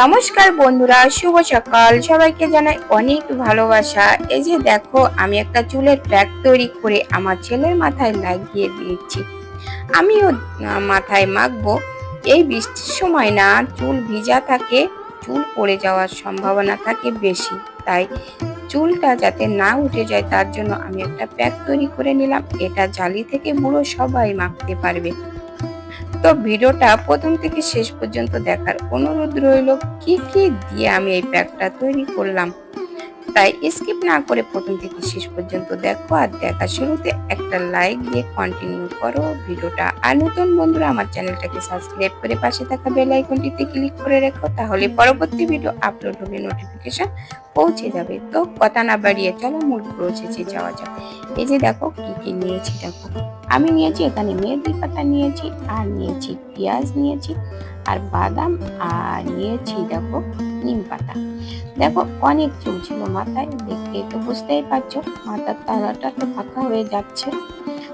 নমস্কার বন্ধুরা, শুভ সকাল। সবাইকে জানাই অনেক ভালোবাসা। এই যে দেখো, আমি একটা চুলের প্যাক তৈরি করে আমার ছেলের মাথায় লাগিয়ে দিয়েছি। আমিও মাথায় মাখবো। এই বৃষ্টির সময় না, চুল ভিজা থাকে, চুল পড়ে যাওয়ার সম্ভাবনা থাকে বেশি। তাই চুলটা যাতে না উঠে যায়, তার জন্য আমি একটা প্যাক তৈরি করে নিলাম। এটা জালি থেকে বুড়ো সবাই মাখতে পারবে। তো ভিডিওটা প্রথম থেকে শেষ পর্যন্ত দেখার অনুরোধ রইল, কি কি দিয়ে আমি এই প্যাকটা তৈরি করলাম? তাই স্কিপ না করে প্রথম থেকে শেষ পর্যন্ত দেখো আর দেখা শুরুতে একটা লাইক দিয়ে কন্টিনিউ করো। ভিডিওটা আর নতুন বন্ধুরা আমার চ্যানেলটাকে সাবস্ক্রাইব করে পাশে থাকা বেল আইকনটিতে ক্লিক করে রেখো, তাহলে পরবর্তী ভিডিও আপলোড হলে নোটিফিকেশন পৌঁছে যাবে। তো কথা না বাড়িয়ে চলো, মূল প্রসেসে যাওয়া যাক। এই যে দেখো কি কি নিয়েছি, দেখো। আমি নিয়েছি, এখানে মেহেদি পাতা নিয়েছি, আর নিয়েছি পেঁয়াজ নিয়েছি, আর বাদাম, আর নিয়েছি, দেখো নিম পাতা। দেখো, অনেক চুল ছিল মাথায় দেখে তো বুঝতেই পারছ, মাথার তালাটা তো ফাঁকা হয়ে যাচ্ছে।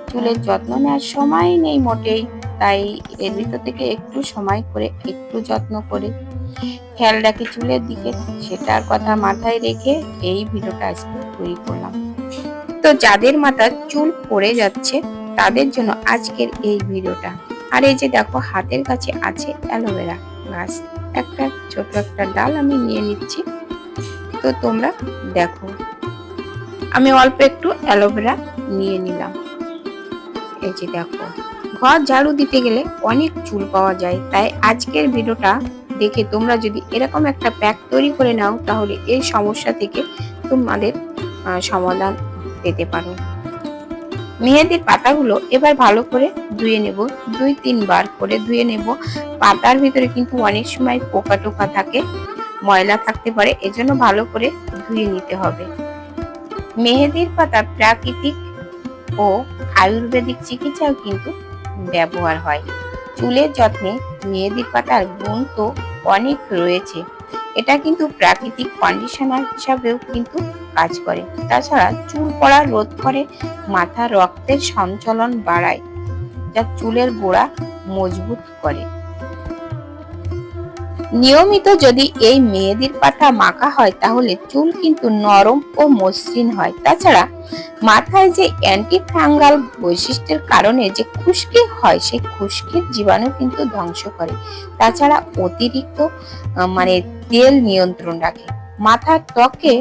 চুলের যত্ন নেওয়ার সময় নেই মোটেই, তাই এর ভিতর থেকে একটু সময় করে, একটু যত্ন করে। খেয়াল রাখি চুলের দিকে, সেটার কথা মাথায় রেখে এই ভিডিওটা আজকে তৈরি করলাম। তো যাদের মাথার চুল পড়ে যাচ্ছে, তাদের জন্য আজকের এই ভিডিওটা। আর এই যে দেখো, হাতের কাছে আছে অ্যালোভেরা গাছ একটা ছোট একটা ডাল আমি নিয়ে নিচ্ছি। তো তোমরা দেখো, আমি অল্প একটু অ্যালোভেরা নিয়ে নিলাম। এই যে দেখো, ঘর ঝাড়ু দিতে গেলে অনেক চুল পাওয়া যায়। তাই আজকের ভিডিওটা দেখে তোমরা যদি এরকম একটা প্যাক তৈরি করে নাও, তাহলে এই সমস্যা থেকে তোমাদের সমাধান পেতে পারো। মেহেদির পাতাগুলো এবার ভালো করে ধুয়ে নেব। দুই, তিনবার করে ধুয়ে নেব। পাতার ভিতরে কিন্তু অনেক সময় পোকা টোকা থাকে, ময়লা থাকতে পারে, এজন্য ভালো করে ধুয়ে নিতে হবে। মেহেদির পাতা প্রাকৃতিক ও আয়ুর্বেদিক চিকিৎসাও কিন্তু ব্যবহার হয়। চুলের যত্নে মেহেদির পাতার গুণ তো অনেক রয়েছে। এটা কিন্তু প্রাকৃতিক কন্ডিশনার হিসাবেও কিন্তু কাজ করে। তাছাড়া চুল পড়া রোধ করে, মাথা রক্তের সঞ্চালন বাড়ায়, যা চুলের গোড়া মজবুত করে। নিয়মিত যদি এই মেহেদির পাতা মাখা হয়, তাহলে চুল কিন্তু নরম ও মসৃণ হয়। তাছাড়া মাথায় যে অ্যান্টি ফাঙ্গাল বৈশিষ্ট্যের কারণে যে খুশকি হয়, সেই খুশকির জীবাণু কিন্তু ধ্বংস করে। তাছাড়া অতিরিক্ত মানে তেল নিয়ন্ত্রণ রাখে। মাথার ত্বকে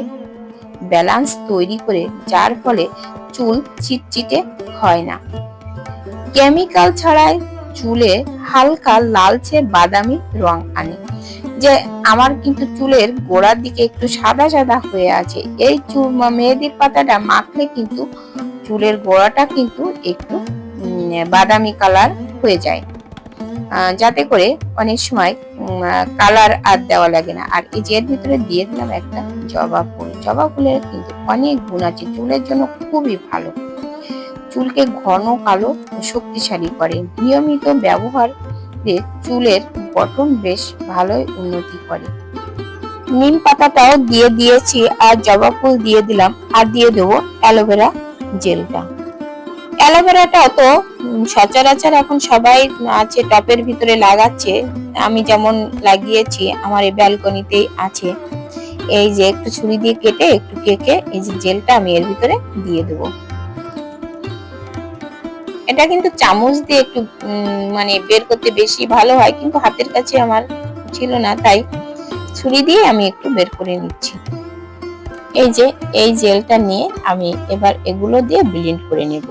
ব্যালান্স তৈরি করে, যার ফলে চুল চিটচিটে হয় না। কেমিক্যাল ছাড়াই চুলে হালকা লালচে বাদামি রং আনে, যে আমার কিন্তু চুলের গোড়ার দিকে একটু সাদা সাদা হয়ে আছে। এই চুল মেহেদির পাতাটা মাখলে কিন্তু চুলের গোড়াটা কিন্তু একটু বাদামি কালার হয়ে যায়। যাতে করে অনেক সময় কালার আর দেওয়া লাগে না। আর এই যে ভিতরে দিয়ে দিলাম একটা জবা ফুল। জবা ফুলের কিন্তু অনেক গুণ আছে। চুলের জন্য খুবই ভালো। চুলকে ঘন, কালো শক্তিশালী করে। নিয়মিত ব্যবহার চুলের গঠন বেশ ভালোই উন্নতি করে। নিম পাতাটাও দিয়ে দিয়েছি আর জবা ফুল দিয়ে দিলাম। আর দিয়ে দেবো অ্যালোভেরা জেলটা। অ্যালোভেরাটা তো সচরাচর এখন সবাই আছে, টপের ভিতরে লাগাচ্ছে। আমি যেমন লাগিয়েছি, আমার এই ব্যালকনিতেই আছে। এই যে একটু ছুরি দিয়ে কেটে, একটু কেকে এই যে জেলটা আমি এর ভিতরে দিয়ে দেবো। এটা কিন্তু চামচ দিয়ে একটু মানে বের করতে বেশি ভালো হয়, কিন্তু হাতের কাছে আমার ছিল না, তাই ছুরি দিয়ে আমি একটু বের করে নিচ্ছি। এই যে, এই জেলটা নিয়ে আমি এবার এগুলো দিয়ে ব্লেন্ড করে নেব।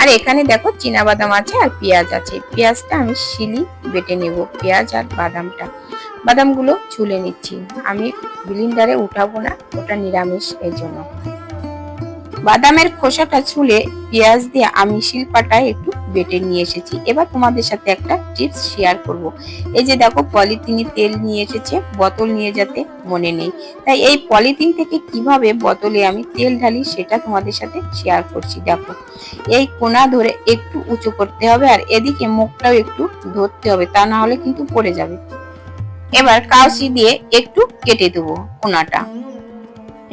আর এখানে দেখো চীনা বাদাম আছে আর পেঁয়াজ আছে। পেঁয়াজটা আমি শিলি বেটে নেব, পেঁয়াজ আর বাদামটা। বাদামগুলো ছুলে নিচ্ছি। আমি ব্লিন্ডারে উঠাবো না, ওটা নিরামিষ এই জন্য বাদামের খোসাটা ছুলে পেঁয়াজ দিয়ে আমি শিলপাটায় একটু বেটে নিয়ে এসেছি। এবার তোমাদের সাথে একটা টিপস শেয়ার করব। এই যে দেখো, পলিথিনে তেল নিয়ে এসেছে, বোতল নিয়ে যেতে মনে নেই। তাই এই পলিথিন থেকে কীভাবে বোতলে আমি তেল ঢালি সেটা তোমাদের সাথে শেয়ার করছি। দেখো, এই কোনা ধরে একটু উঁচু করতে হবে আর এদিকে মুখটাও একটু ধরতে হবে, তা না হলে কিন্তু পড়ে যাবে। এবার কাউসি দিয়ে একটু কেটে দেবো কোনাটা।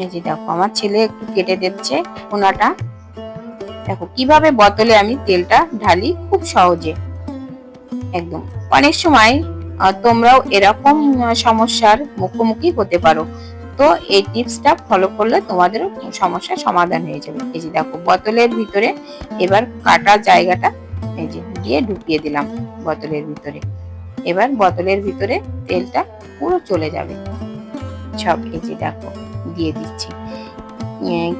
এই যে দেখো, আমার ছেলে একটু কেটে দিচ্ছে কোনাটা দেখো, কীভাবে বোতলে আমি তেলটা ঢালি? খুব সহজে। একদম। অনেক সময় তোমরাও এরকম সমস্যার মুখোমুখি হতে পারো। তো এই টিপসটা ফলো করলে তোমাদেরও সমস্যার সমাধান হয়ে যাবে। এই যে দেখো, বোতলের ভিতরে এবার কাটা জায়গাটা এই যে দিয়ে ঢুকিয়ে দিলাম বোতলের ভিতরে। এবার বোতলের ভিতরে তেলটা পুরো চলে যাবে। সব এই যে দেখো। দিয়ে দিচ্ছি।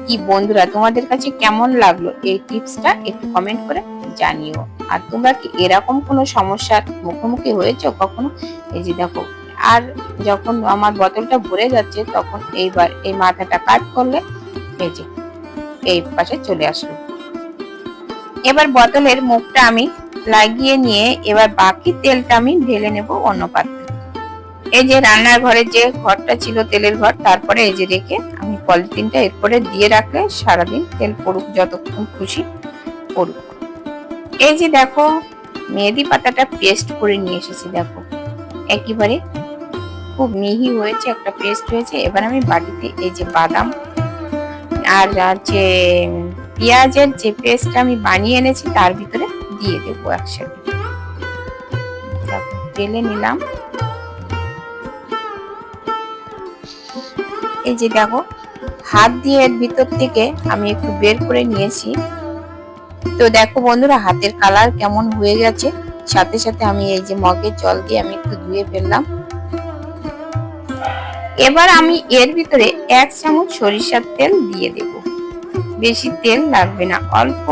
কি বন্ধুরা, তোমাদের কাছে কেমন লাগল এই টিপসটা একটু কমেন্ট করে জানিও। আর তোমরা কি এরকম কোনো সমস্যার মুখোমুখি হয়েছো কখনো? এই যে দেখো, আর যখন আমার বোতলটা ভরে যাচ্ছে, তখন এইবার এই মাথাটা কাট করলে এই যে, এই পাশে চলে আসলো। এবার বোতলের মুখটা আমি লাগিয়ে নিয়ে এবার বাকি তেলটা আমি ঢেলে নেব অন্য পাত্রে। এই যে রান্নার ঘরে যে ঘরটা ছিল, তেলের ঘর, তারপরে এই যে রেখে আমি পলিথিনটা এরপরে দিয়ে রাখলে সারাদিন তেল পড়ুক, যতক্ষণ খুশি পড়ুক। এই যে দেখো, মেহেদি পাতাটা পেস্ট করে নিয়ে এসেছি, দেখো। একেবারে খুব মিহি হয়েছে, একটা পেস্ট হয়েছে। এবার আমি বাটিতে এই যে বাদাম আর যে পেঁয়াজের যে পেস্ট আমি বানিয়ে এনেছি, তার ভিতরে দিয়ে দেবো একসাথে। ঢেলে নিলাম। এই যে দেখো, হাত দিয়ে এর ভিতর থেকে আমি একটু বের করে নিয়েছি। তো দেখো বন্ধুরা, হাতের কালার কেমন হয়ে গেছে? সাথে সাথে আমি এই যে মগের জল দিয়ে আমি একটু ধুয়ে ফেললাম। এবার আমি এর ভিতরে এক চামচ সরিষার তেল দিয়ে দেব। বেশি তেল লাগবে না, অল্প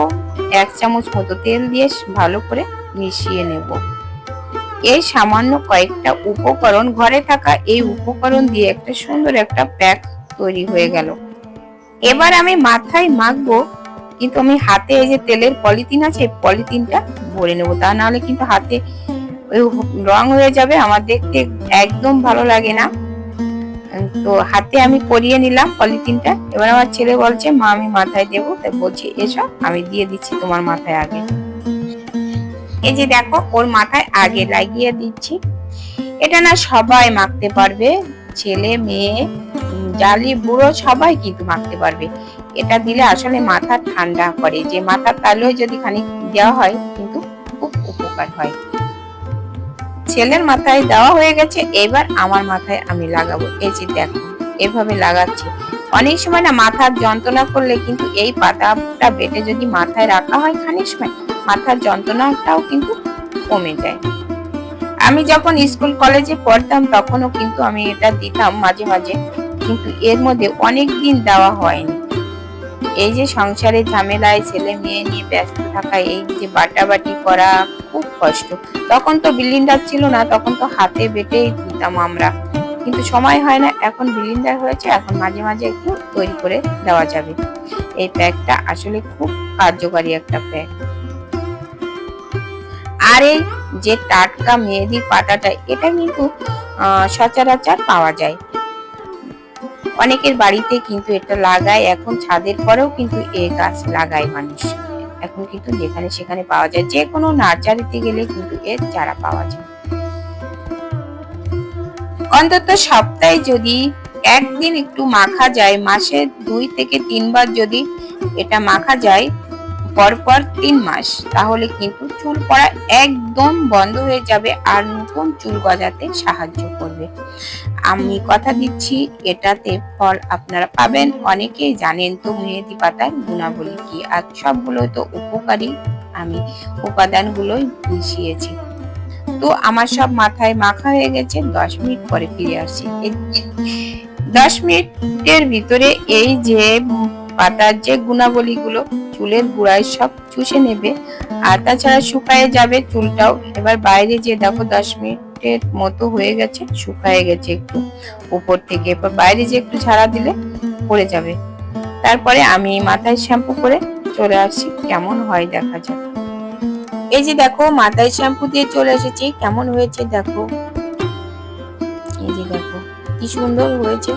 এক চামচ মতো তেল দিয়ে ভালো করে মিশিয়ে নেব। এই সামান্য কয়েকটা উপকরণ ঘরে থাকা এই উপকরণ দিয়ে একটা সুন্দর একটা প্যাক তৈরি হয়ে গেল। এবার আমি মাথায় মাখবো, কিন্তু আমি হাতে এই যে তেলের পলিথিন আছে পলিথিনটা ভরে নেব। তা নাহলে কিন্তু হাতে রং হয়ে যাবে, আমার দেখতে একদম ভালো লাগে না। তো হাতে আমি পরিয়ে নিলাম পলিথিনটা। এবার আমার ছেলে বলছে, মা, আমি মাথায় দেবো। তাই বলছি, এসো, আমি দিয়ে দিচ্ছি তোমার মাথায় আগে। এই যে দেখো, ওর মাথায় আগে লাগিয়ে দিচ্ছি। এটা না সবাই মাখতে পারবে, ছেলে, মেয়ে, জালি, বুড়ো, সবাই কিন্তু মাখতে পারবে। এটা দিলে আসলে মাথা ঠান্ডা করে, যে মাথা তালুয় যদি খানিক দেওয়া হয়, কিন্তু খুব উপকার হয়। ছেলের মাথায় দেওয়া হয়ে গেছে, এবার আমার মাথায় আমি লাগাবো। এই যে দেখো, এভাবে লাগাচ্ছি। অনেক সময় না মাথার যন্ত্রণা করলে কিন্তু এই পাতাটা বেটে যদি মাথায় রাখা হয় খানিক সময় মাথার যন্ত্রণাটাও কিন্তু কমে যায়। আমি যখন স্কুল, কলেজে পড়তাম তখনও কিন্তু আমি এটা দিতাম মাঝে মাঝে, কিন্তু এর মধ্যে অনেক দিন দেওয়া হয়নি। এই যে সংসারের ঝামেলায় ছেলে মেয়ে নিয়ে ব্যস্ত থাকা, এই যে বাটাবাটি করা খুব কষ্ট। তখন তো বিল্ডিংটার ছিল না, তখন তো হাতে বেটেই দিতাম আমরা। কিন্তু সময় হয় না, এখন বিলিন্ডার হয়েছে, এখন মাঝে মাঝে একটু তৈরি করে দেওয়া যাবে। এই প্যাকটা আসলে খুব কার্যকারী একটা প্যাক। আর যে টাটকা মেহেদির পাতাটা, এটা কিন্তু সচরাচর পাওয়া যায়। অনেকের বাড়িতে কিন্তু এটা লাগায়, এখন ছাদের পরেও কিন্তু এ গাছ লাগায় মানুষ। এখন কিন্তু যেখানে সেখানে পাওয়া যায় যে কোনো নার্সারিতে গেলে কিন্তু এর চারা পাওয়া যায়। অন্তত সপ্তাহে যদি একদিন একটু মাখা যায়, মাসে দুই থেকে তিনবার যদি এটা মাখা যায়, পরপর তিন মাস, তাহলে কিন্তু চুল পড়া একদম বন্ধ হয়ে যাবে আর নতুন চুল গজাতে সাহায্য করবে। আমি কথা দিচ্ছি, এটাতে ফল আপনারা পাবেন। অনেকেই জানেন তো মেহেদি পাতার গুণাবলী কি, আর সবগুলো তো উপকারী। আমি উপাদানগুলোই মিশিয়েছি। তো আমার সব মাথায় মাখা হয়ে গেছে, দশ মিনিট পরে ফিরে এই- দশ মিনিটের ভিতরে এই যে পাতার যে গুণাবলীগুলো চুলের গুড়ায় সব চুষে নেবে। আর তাছাড়া শুকায় যাবে চুলটাও। এবার বাইরে যে দেখো দশ মিনিটের মতো হয়ে গেছে, শুকায় গেছে একটু উপর থেকে। এবার বাইরে যে একটু ছাড়া দিলে পড়ে যাবে। তারপরে আমি মাথায় শ্যাম্পু করে চলে আসছি কেমন হয় দেখা যাক। এই যে দেখো মাথায় শ্যাম্পু দিয়ে চলে এসেছি। কেমন হয়েছে দেখো। এই যে দেখো, কি সুন্দর হয়েছে।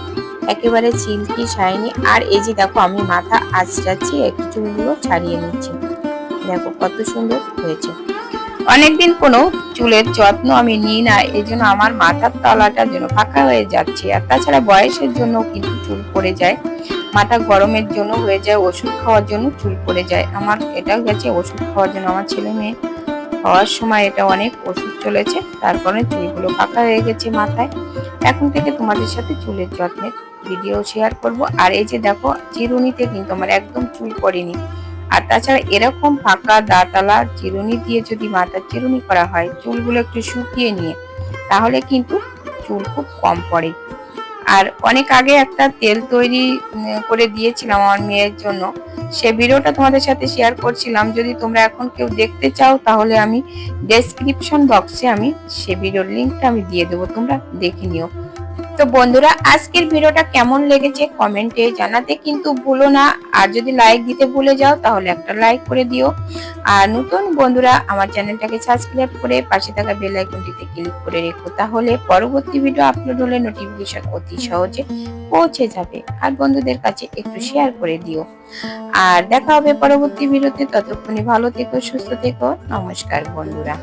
একেবারে সিল্কি শাইনি আর এই যে দেখো, আমি মাথা আঁচড়াচ্ছি একটু চুলগুলো ছাড়িয়ে নিচ্ছি। দেখো কত সুন্দর হয়েছে। অনেকদিন কোনো চুলের যত্ন আমি নিই না, এই জন্য আমার মাথার তলাটা যেন ফাঁকা হয়ে যাচ্ছে। আর তাছাড়া বয়সের জন্য কিন্তু চুল পড়ে যায়। মাথা গরমের জন্য হয়ে যায়, ওষুধ খাওয়ার জন্য চুল পড়ে যায়। আমার এটাও গেছে, ওষুধ খাওয়ার জন্য আমার ছেলে মেয়ে খাওয়ার সময় এটা অনেক ওষুধ চলেছে। তার কারণে চুলগুলো পাকা হয়ে গেছে মাথায়। এখন থেকে তোমাদের সাথে চুলের যত্নের ভিডিও শেয়ার করব। আর এই যে দেখো চিরুনিতে কিন্তু আমার একদম চুল পড়েনি। আর তাছাড়া এরকম ফাঁকা দাঁতালা চিরুনি দিয়ে যদি মাথার চিরুনি করা হয়, চুলগুলো একটু শুকিয়ে নিয়ে, তাহলে কিন্তু চুল খুব কম পড়ে। আর অনেক আগে একটা তেল তৈরি করে দিয়েছিলাম আমার মেয়ের জন্য। সে ভিডিওটা তোমাদের সাথে শেয়ার করছিলাম। যদি তোমরা এখন কেউ দেখতে চাও, তাহলে আমি ডেসক্রিপশন বক্সে আমি সে ভিডিওর লিঙ্কটা আমি দিয়ে দেবো। তোমরা দেখে নিও। তো বন্ধুরা, আজকের ভিডিওটা কেমন লেগেছে কমেন্টে জানাতে কিন্তু ভুলো না। আর যদি লাইক দিতে ভুলে যাও, তাহলে একটা লাইক করে দিও। আর নতুন বন্ধুরা, আমার চ্যানেলটাকে সাবস্ক্রাইব করে পাশে থাকা বেল আইকনটিতে ক্লিক করে রেখো। তাহলে পরবর্তী ভিডিও আপলোড হলে নোটিফিকেশন অতি সহজে পৌঁছে যাবে। আর বন্ধুদের কাছে একটু শেয়ার করে দিও। আর দেখা হবে পরবর্তী ভিডিওতে ততক্ষণে ভালো থেকো, সুস্থ থেকো। নমস্কার বন্ধুরা।